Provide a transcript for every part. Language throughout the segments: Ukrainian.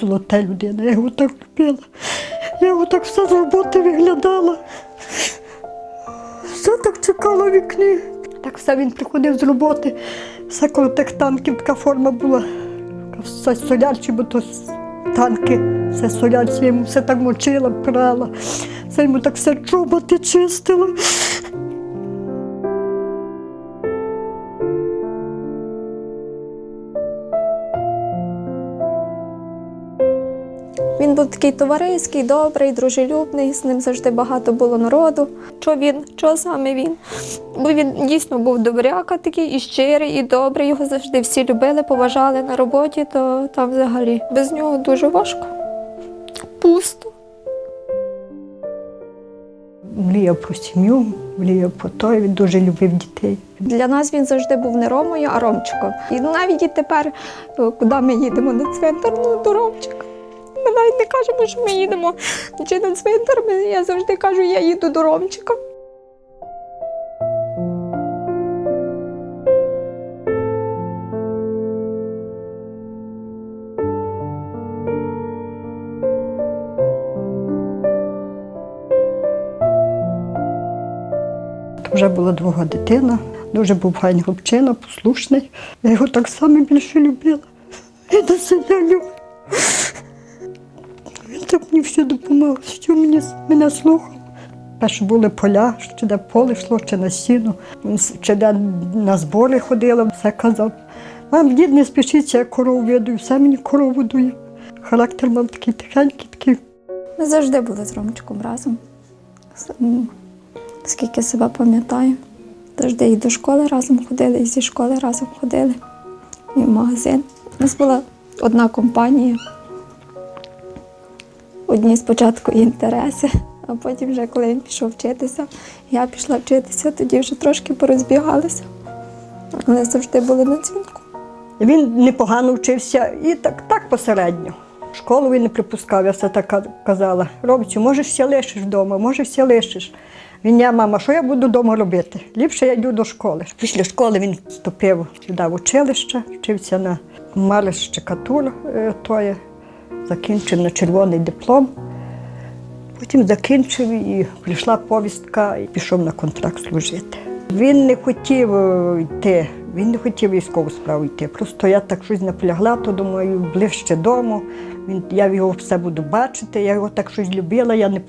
золота людина, я його так любила. Я його так все з роботи виглядала. Все так чекала в вікні. Так все він приходив з роботи. Все коло тих танків така форма була. Все солярчі, бо то танки, все солярчі, йому все так мочила, прала. Все йому так все чоботи чистила. Він був такий товариський, добрий, дружелюбний, з ним завжди багато було народу. Що він, що саме він? Бо він дійсно був добряка такий, і щирий, і добрий. Його завжди всі любили, поважали на роботі, то там взагалі без нього дуже важко. Пусто. Мріяв про сім'ю, мріяв про той, він дуже любив дітей. Для нас він завжди був не Ромою, а Ромчиком. І навіть і тепер, е, куди ми їдемо на цвинтар, ну до Ромчика. Ми навіть не кажемо, що ми їдемо чи на цвинтар. Я завжди кажу, я їду до Ромчика. Вже була друга дитина, дуже був файний хлопчина, послушний. Я його так само більше любила. І до себе люблю. Так мені все допомагав, що мені, мене слухав. Перше були поля, чи де поле йшло, чи на сіно, чи де на збори ходила, все казав. Мам, дід, не спішіться, я корову веду, все мені корову дує. Характер мав такий тихенький, такий. Ми завжди були з Ромчиком разом. Скільки себе пам'ятаю. Завжди і до школи разом ходили, і зі школи разом ходили, і в магазин. У нас була одна компанія. Одні спочатку інтереси, а потім, вже, коли він пішов вчитися, я пішла вчитися, тоді вже трошки порозбігалися. Але завжди були на дзвінку. Він непогано вчився і так, так посередньо. Школу він не припускав, я все так казала. Робчу, може, ще лишиш вдома, може, ще лишиш. Він, я, мама, що я буду вдома робити? Ліпше я йду до школи. Після школи він вступив сюди в училище, вчився на Малиш Чекатур, е, то є, закінчив на червоний диплом. Потім закінчив і прийшла повістка і пішов на контракт служити. Він не хотів е, йти, він не хотів військову справу йти. Просто я так щось наполягла, то думаю, ближче дому. Він, я його все буду бачити, я його так щось любила, я не,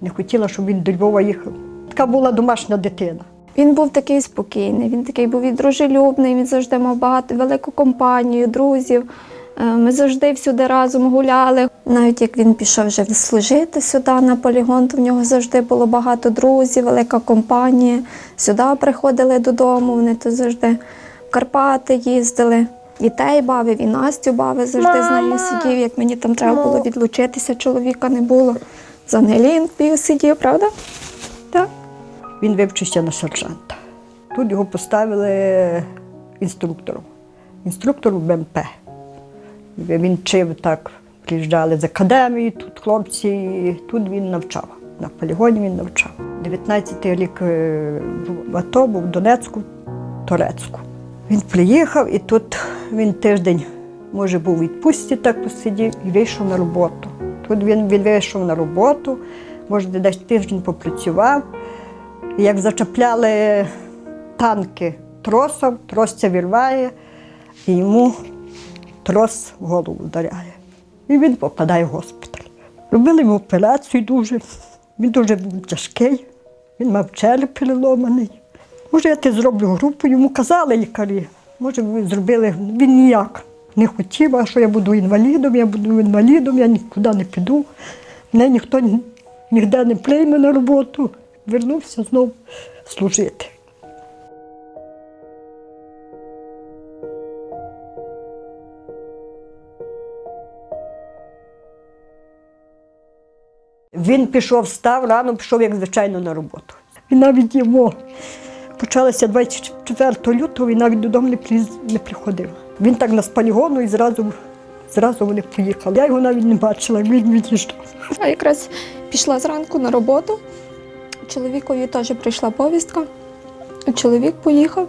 не хотіла, щоб він до Львова їхав. Така була домашня дитина. Він був такий спокійний, він такий був і дружелюбний, він завжди мав багато велику компанію, друзів. Е, Ми завжди всюди разом гуляли. Навіть як він пішов вже служити сюди на полігон, то в нього завжди було багато друзів, велика компанія. Сюди приходили додому, вони то завжди в Карпати їздили. Дітей бавив, і Настю бавив, завжди з нею сидів. Як мені там треба було відлучитися, чоловіка не було. З Ангелінкою сидів, правда? Так. Він вивчився на сержанта. Тут його поставили інструктором. Інструктором БМП. Він вчив так, приїжджали з академії, тут хлопці, і тут він навчав. На полігоні він навчав. 19-й рік е, в АТО, був в Донецьку, Торецьку. Він приїхав і тут він тиждень, може, був у відпустці, так посидів і вийшов на роботу. Тут він, вийшов на роботу, може, десь тиждень попрацював. І як зачепляли танки тросом, трос це вірває, і йому трос в голову вдаряє. І він попадає в госпіталь. Робили йому операцію дуже. Він дуже був тяжкий, він мав череп переломаний. Може, я ти зроблю групу, йому казали лікарі. Може, ви зробили, він ніяк не хотів, а що я буду інвалідом, я буду інвалідом, я нікуди не піду. Мене ніхто ніде не прийме на роботу. Вернувся знову служити. Він пішов, встав рано, пішов, як звичайно, на роботу. І навіть йому почалося 24 лютого, він навіть додому не, при- не приходив. Він так на полігону і зразу, зразу вони поїхали. Я його навіть не бачила, він від'їжджав. А якраз пішла зранку на роботу. Чоловікові теж прийшла повістка. Чоловік поїхав.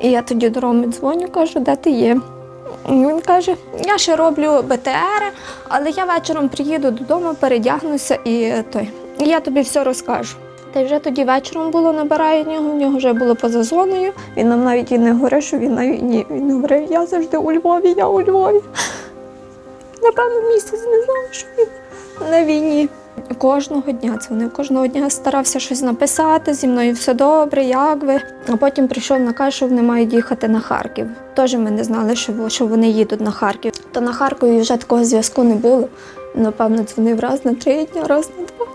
І я тоді до Роми дзвоню, кажу, де ти є? Він каже: я ще роблю БТР, але я вечором приїду додому, передягнуся і той. Я тобі все розкажу. Та й вже тоді вечором було набираю нього, в нього вже було поза зоною. Він нам навіть і не говорив, що він на війні. Він говорив, я завжди у Львові, я у Львові. Напевно, місяць не знав, що він на війні. Кожного дня дзвонив, кожного дня старався щось написати, зі мною все добре, як ви. А потім прийшов наказ, що вони мають їхати на Харків. Теж ми не знали, що, вони їдуть на Харків. То на Харкові вже такого зв'язку не було. Напевно, дзвонив раз на три дні, раз на два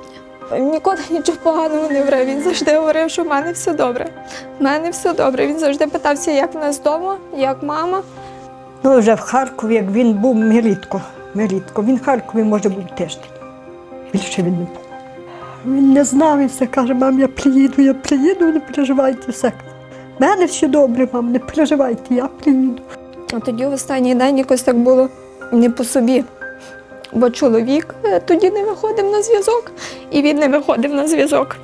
дні. Ніколи нічого поганого не говорив. Він завжди говорив, що в мене все добре. В мене все добре. Він завжди питався, як в нас вдома, як мама. Ну, вже в Харкові, як він був, ми рідко, ми рідко. Він в Харкові може був тиждень. Більше він не був. Він не знав і все каже, мам, я приїду, я приїду, не переживайте все. У мене все добре, мам, не переживайте, я приїду. А тоді в останній день якось так було не по собі. Бо чоловік е, тоді не виходив на зв'язок, і він не виходив на зв'язок.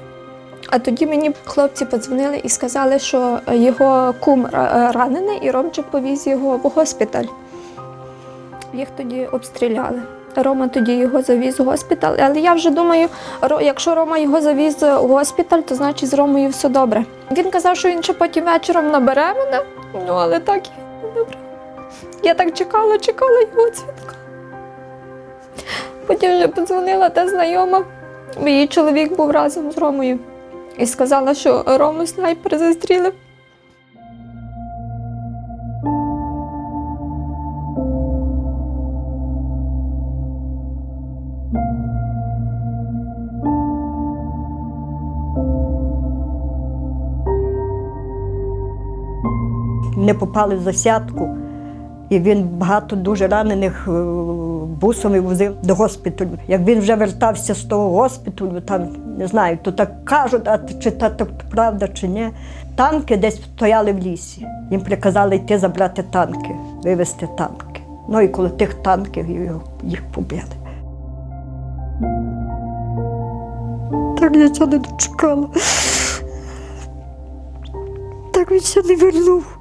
А тоді мені хлопці подзвонили і сказали, що його кум ранений, і Ромчик повіз його в госпіталь. Їх тоді обстріляли. Рома тоді його завіз у госпіталь. Але я вже думаю, якщо Рома його завіз у госпіталь, то значить з Ромою все добре. Він казав, що він ще потім вечором набере мене, ну але так і набрав. Я так чекала, чекала його дзвінка. Потім вже подзвонила та знайома, її чоловік був разом з Ромою. І сказала, що Рому снайпер застрілив. Не попали в засядку. І він багато дуже ранених е, бусом возив до госпіталю. Як він вже вертався з того госпіталю, там не знаю, то так кажуть, а чи та так правда чи ні. Танки десь стояли в лісі. Їм приказали йти забрати танки, вивезти танки. Ну і коли тих танків їх побили. Так я цього не дочекала. Так він ще не вернув.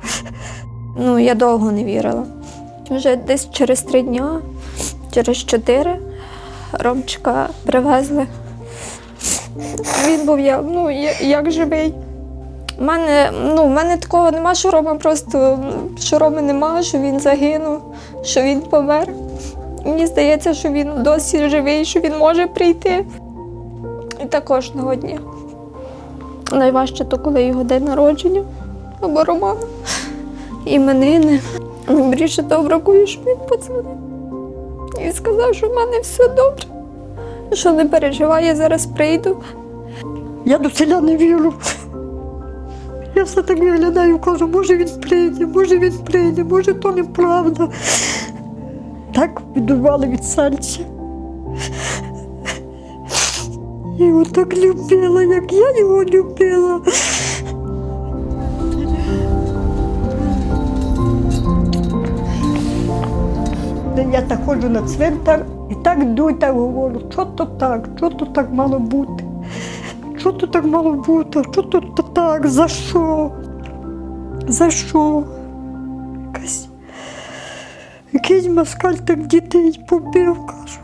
Ну, я довго не вірила. Вже десь через три дня, через чотири, Ромчика привезли. Він був я, ну, як живий. У мене, ну, мене такого нема, що Рома просто, що Роми нема, що він загинув, що він помер. Мені здається, що він досі живий, що він може прийти. І так кожного дня. Найважче то, коли його день народження або Романа іменини. Більше того бракує, що він подзвонив і сказав, що в мене все добре. Що не переживай, я зараз прийду. Я до селя не вірю. Я все так виглядаю, кажу, може він прийде, може він прийде, може то неправда. Так відурвали від серця. Я його так любила, як я його любила. Я так ходжу на цвинтар і так йду, так говорю, що то так, що то так мало бути. Що то так мало бути? Що то так? За що? За що? Якась... Якийсь москаль так дітей побив, кажу.